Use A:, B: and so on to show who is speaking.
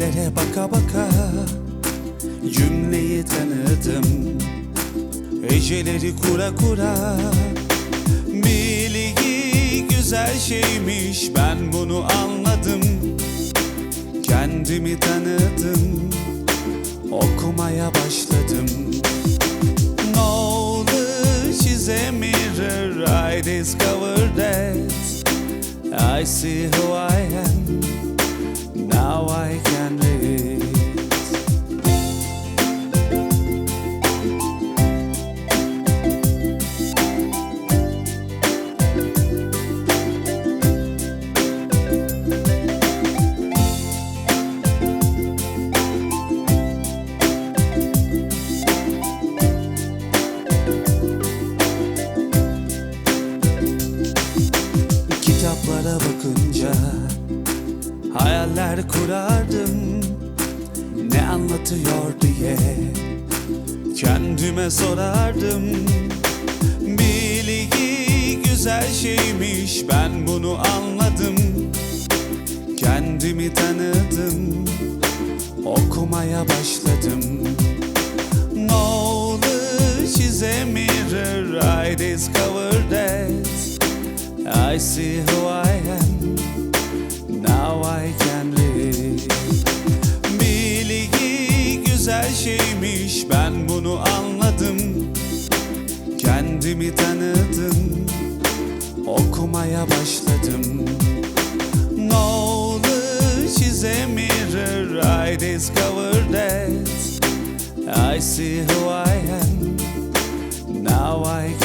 A: baka baka Cümleyi tanıdım. Heceleri kura kura Bilgi güzel şeymiş ben bunu anladım. Kendimi tanıdım Okumaya başladım. Knowledge is a mirror I discovered that I see who I am Kitaplara bakınca Hayaller kurardım. Ne anlatıyor diye Kendime sorardım. Bilgi güzel şeymiş Ben bunu anladım. Kendimi tanıdım Okumaya başladım. Knowledge is a mirror I discovered that I see who I am. Now I can read Bilgi güzel şeymiş. Ben bunu anladım. Kendimi tanıdım. Okumaya başladım. Knowledge is a mirror I discovered that. I see who I am. Now I